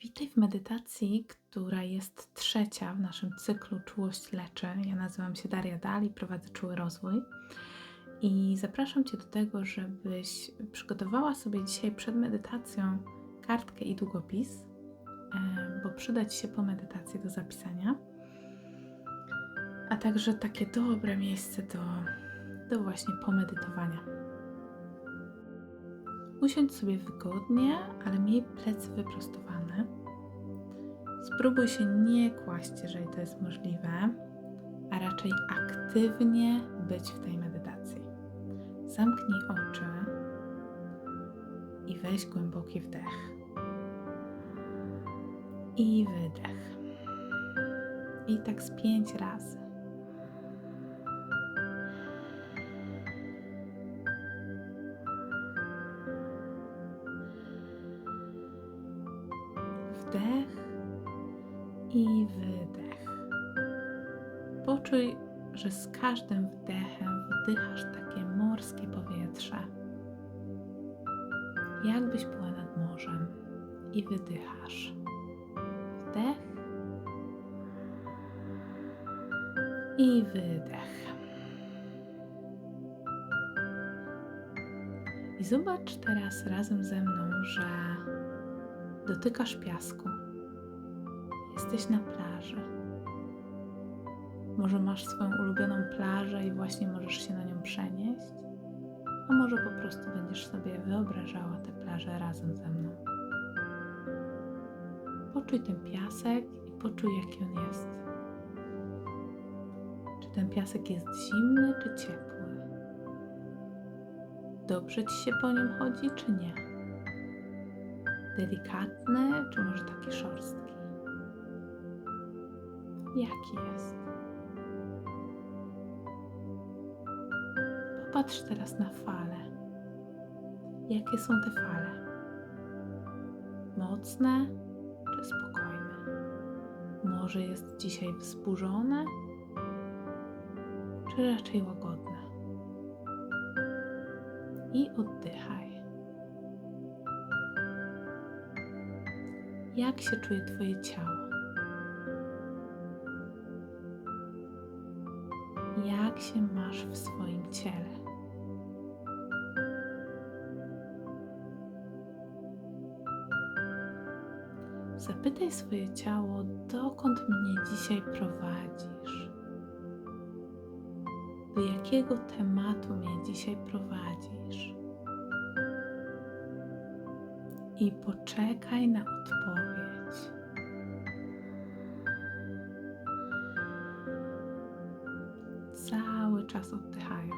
Witaj w medytacji, która jest trzecia w naszym cyklu Czułość leczy. Ja nazywam się Daria Dali, prowadzę Czuły Rozwój i zapraszam Cię do tego, żebyś przygotowała sobie dzisiaj przed medytacją kartkę i długopis, e, bo przyda Ci się po medytacji do zapisania, a także takie dobre miejsce do, do właśnie pomedytowania. Usiądź sobie wygodnie, ale miej plecy wyprostowane. Spróbuj się nie kłaść, jeżeli to jest możliwe, a raczej aktywnie być w tej medytacji. Zamknij oczy i weź głęboki wdech. I wydech. I tak z pięć razy. Wdech i wydech. Poczuj, że z każdym wdechem wdychasz takie morskie powietrze. Jakbyś była nad morzem i wydychasz. Wdech i wydech. I zobacz teraz razem ze mną, że dotykasz piasku. Jesteś na plaży. Może masz swoją ulubioną plażę i właśnie możesz się na nią przenieść, a może po prostu będziesz sobie wyobrażała tę plażę razem ze mną. Poczuj ten piasek i poczuj, jaki on jest. Czy ten piasek jest zimny czy ciepły? Dobrze ci się po nim chodzi, czy nie? Delikatny, czy może taki szorstki? Jaki jest? Popatrz teraz na fale. Jakie są te fale? Mocne czy spokojne? Może jest dzisiaj wzburzone, czy raczej łagodne? I oddychaj. Jak się czuje Twoje ciało? Jak się masz w swoim ciele? Zapytaj swoje ciało, dokąd mnie dzisiaj prowadzisz? Do jakiego tematu mnie dzisiaj prowadzisz? I poczekaj na odpowiedź. Cały czas oddychając.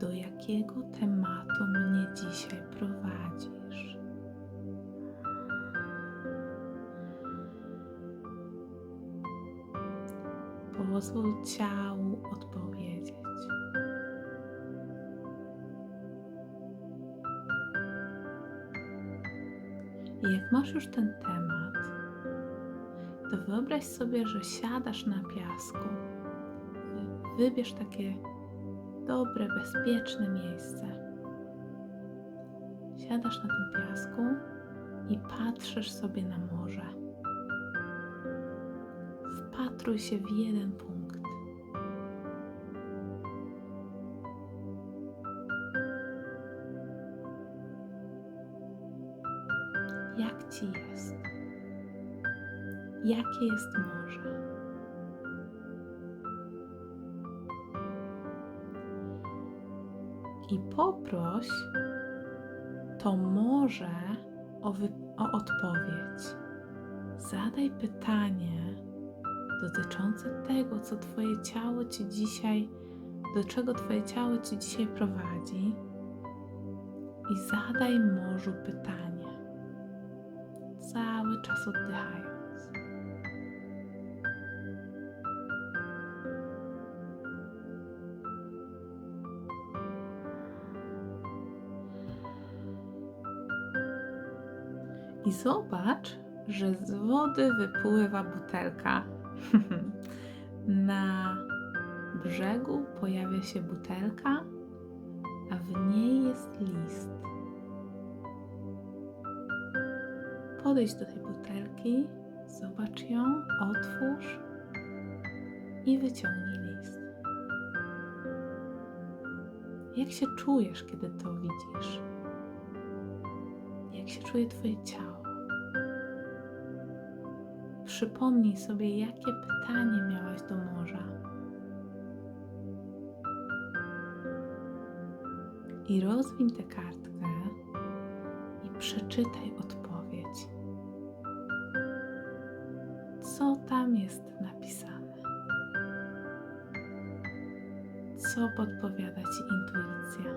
Do jakiego tematu mnie dzisiaj prowadzisz? Pozwól ciału odpowiedzieć. I jak masz już ten temat, to wyobraź sobie, że siadasz na piasku. Wybierz takie dobre, bezpieczne miejsce. Siadasz na tym piasku i patrzysz sobie na morze. Wpatruj się w jeden punkt. Jak ci jest? Jakie jest morze? I poproś to morze o, wy- o odpowiedź. Zadaj pytanie dotyczące tego, co Twoje ciało Ci dzisiaj, do czego Twoje ciało Ci dzisiaj prowadzi, i zadaj morzu pytanie, cały czas oddychając. I zobacz, że z wody wypływa butelka. Na brzegu pojawia się butelka, podejdź do tej butelki, zobacz ją, otwórz i wyciągnij list. Jak się czujesz, kiedy to widzisz? Jak się czuje Twoje ciało? Przypomnij sobie, jakie pytanie miałaś do morza. I rozwiń tę kartkę i przeczytaj odpowiedź. Co tam jest napisane? Co podpowiada Ci intuicja?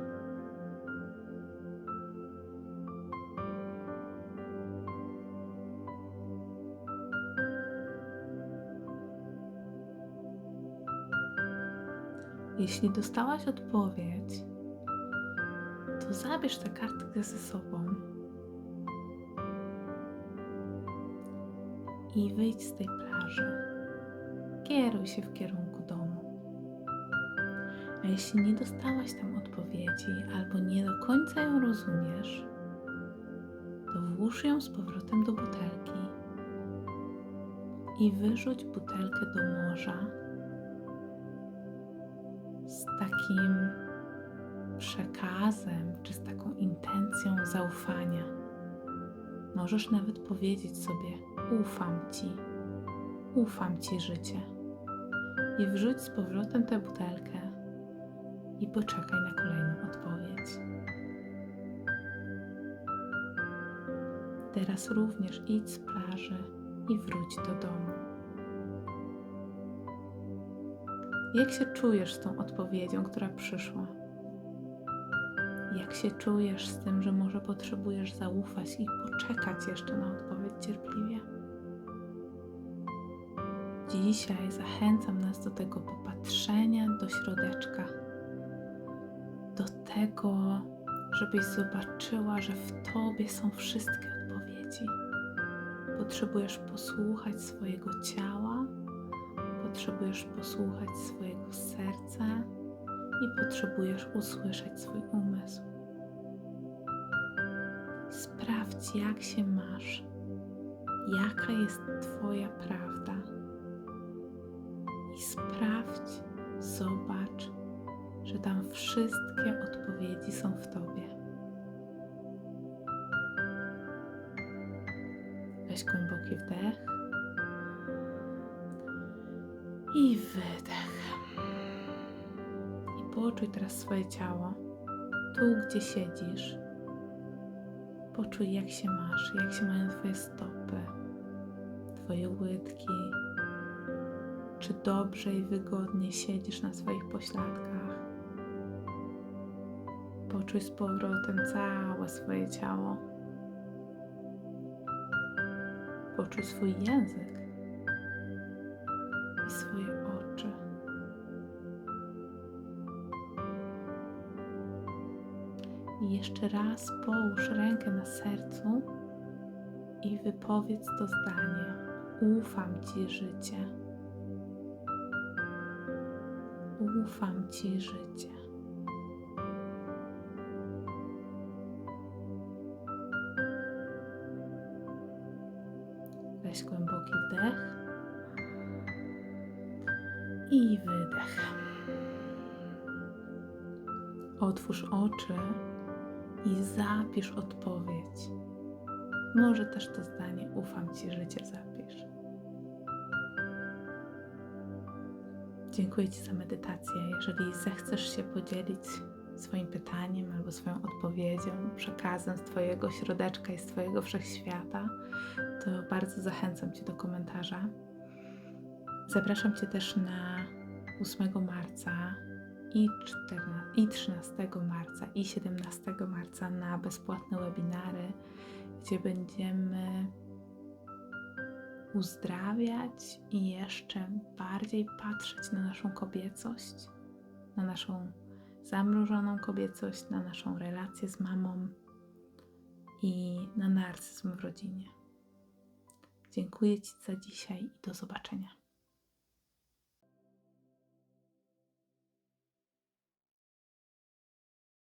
Jeśli dostałaś odpowiedź, to zabierz tę kartkę ze sobą i wyjdź z tej plaży. Kieruj się w kierunku domu. A jeśli nie dostałaś tam odpowiedzi albo nie do końca ją rozumiesz, to włóż ją z powrotem do butelki i wyrzuć butelkę do morza z takim przekazem czy z taką intencją zaufania. Możesz nawet powiedzieć sobie: Ufam ci, ufam ci życie. I wrzuć z powrotem tę butelkę i poczekaj na kolejną odpowiedź. Teraz również idź z plaży i wróć do domu. Jak się czujesz z tą odpowiedzią, która przyszła? Jak się czujesz z tym, że może potrzebujesz zaufać i poczekać jeszcze na odpowiedź cierpliwie? Dzisiaj zachęcam nas do tego popatrzenia do środeczka, do tego, żebyś zobaczyła, że w Tobie są wszystkie odpowiedzi. Potrzebujesz posłuchać swojego ciała, potrzebujesz posłuchać swojego serca i potrzebujesz usłyszeć swój umysł. Sprawdź, jak się masz, jaka jest Twoja prawda. I sprawdź, zobacz, że tam wszystkie odpowiedzi są w Tobie. Weź głęboki wdech i wydech. I poczuj teraz swoje ciało, tu gdzie siedzisz. Poczuj, jak się masz, jak się mają Twoje stopy, Twoje łydki. Czy dobrze i wygodnie siedzisz na swoich pośladkach. Poczuj z powrotem całe swoje ciało. Poczuj swój język I jeszcze raz połóż rękę na sercu i wypowiedz to zdanie: Ufam Ci, życie. Ufam Ci, życie. Weź głęboki wdech i wydech. Otwórz oczy i zapisz odpowiedź. Może też to zdanie ufam Ci, życie zapisz. Dziękuję Ci za medytację. Jeżeli zechcesz się podzielić swoim pytaniem albo swoją odpowiedzią, przekazem z Twojego środeczka i z Twojego wszechświata, to bardzo zachęcam Cię do komentarza. Zapraszam Cię też na 8 marca i, 14, i 13 marca i 17 marca na bezpłatne webinary, gdzie będziemy uzdrawiać i jeszcze bardziej patrzeć na naszą kobiecość, na naszą zamrożoną kobiecość, na naszą relację z mamą i na narcyzm w rodzinie. Dziękuję Ci za dzisiaj i do zobaczenia.